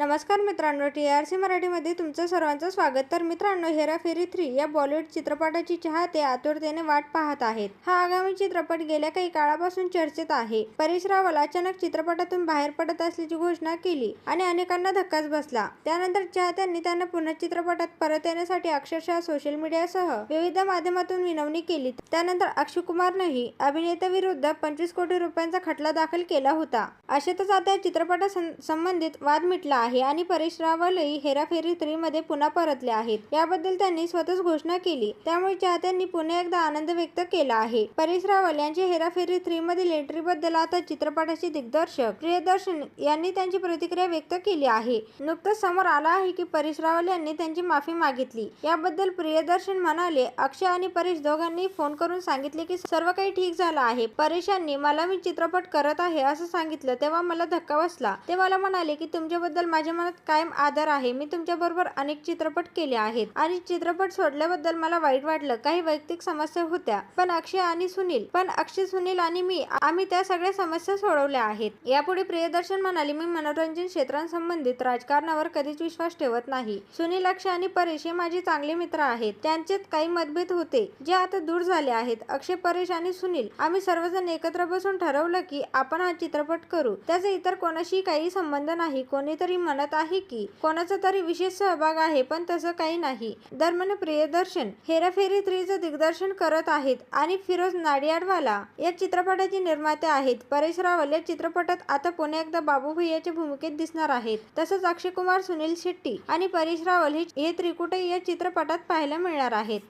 नमस्कार मित्रांनो T R C मराठीमध्ये तुमचं सर्वांचं स्वागत. तर मित्रांनो हेराफेरी थ्री या बॉलिवूड चित्रपटाची चाहते आतुरतेने वाट पाहत आहेत. हा आगामी चित्रपट गेल्या काही काळापासून चर्चेत आहे. परेश रावल अचानक चित्रपटातून बाहेर पडत असल्याची घोषणा केली आणि अनेकांना धक्काच बसला. त्यानंतर चाहत्यांनी त्यांना पुन्हा चित्रपटात परत येण्यासाठी अक्षरशः सोशल मीडियासह विविध माध्यमातून विनवणी केली. त्यानंतर अक्षय कुमारनंही अभिनेत्याविरुद्ध पंचवीस कोटी रुपयांचा खटला दाखल केला होता. अशातच आता या चित्रपटा संबंधित वाद मिटला आहे. आहे आणि परेश रावलही हेराफेरी थ्रीमध्ये पुन्हा परतले आहेत. याबद्दल त्यांनी स्वतःच घोषणा केली. त्यामुळे चाहत्यांनी पुन्हा एकदा आनंद व्यक्त केला आहे. परेश रावल यांची हेराफेरी थ्री मधील एंट्री बद्दल आता चित्रपटाचे दिग्दर्शक प्रियदर्शन यांनी त्यांची प्रतिक्रिया व्यक्त केली आहे. नुकतंच समोर आला आहे की परेश रावल यांनी त्यांची माफी मागितली. याबद्दल प्रियदर्शन म्हणाले अक्षय आणि परेश दोघांनी फोन करून सांगितले की सर्व काही ठीक झालं आहे. परेश यांनी मला मी चित्रपट करत आहे असं सांगितलं तेव्हा मला धक्का बसला. ते मला म्हणाले की तुमच्याबद्दल माझ्या मनात कायम आदर आहे. मी तुमच्याबरोबर अनेक चित्रपट केले आहेत आणि चित्रपट सोडल्याबद्दल मला वाईट वाटलं. काही वैयक्तिक समस्या होत्या पण अक्षय आणि सुनील. पण अक्षय सुनील आणि मी आम्ही त्या सगळ्या समस्या सोडवल्या आहेत. यापुढे प्रियदर्शन म्हणाले मी मनोरंजन क्षेत्रांसंबंधित राजकारणावर कधीच विश्वास ठेवत नाही. सुनील अक्षय आणि परेश हे माझे चांगले मित्र आहेत. त्यांच्यात काही मतभेद होते जे आता दूर झाले आहेत. अक्षय परेश आणि सुनील आम्ही सर्वजण एकत्र बसून ठरवलं की आपण हा चित्रपट करू. त्याचा इतर कोणाशी काही संबंध नाही. कोणीतरी म्हणत आहे की कोणाचा तरी विशेष सहभाग आहे पण तसं काही नाही. दरम्यान प्रियदर्शन हेराफेरी थ्रीचं दिग्दर्शन करत आहेत आणि फिरोज नाडियाडवाला या चित्रपटाचे निर्माते आहेत. परेश रावल या चित्रपटात आता पुन्हा एकदा बाबू भैयाच्या भूमिकेत दिसणार आहेत. तसंच अक्षय कुमार सुनील शेट्टी आणि परेश रावल हे त्रिकुटे या चित्रपटात पाहायला मिळणार आहेत.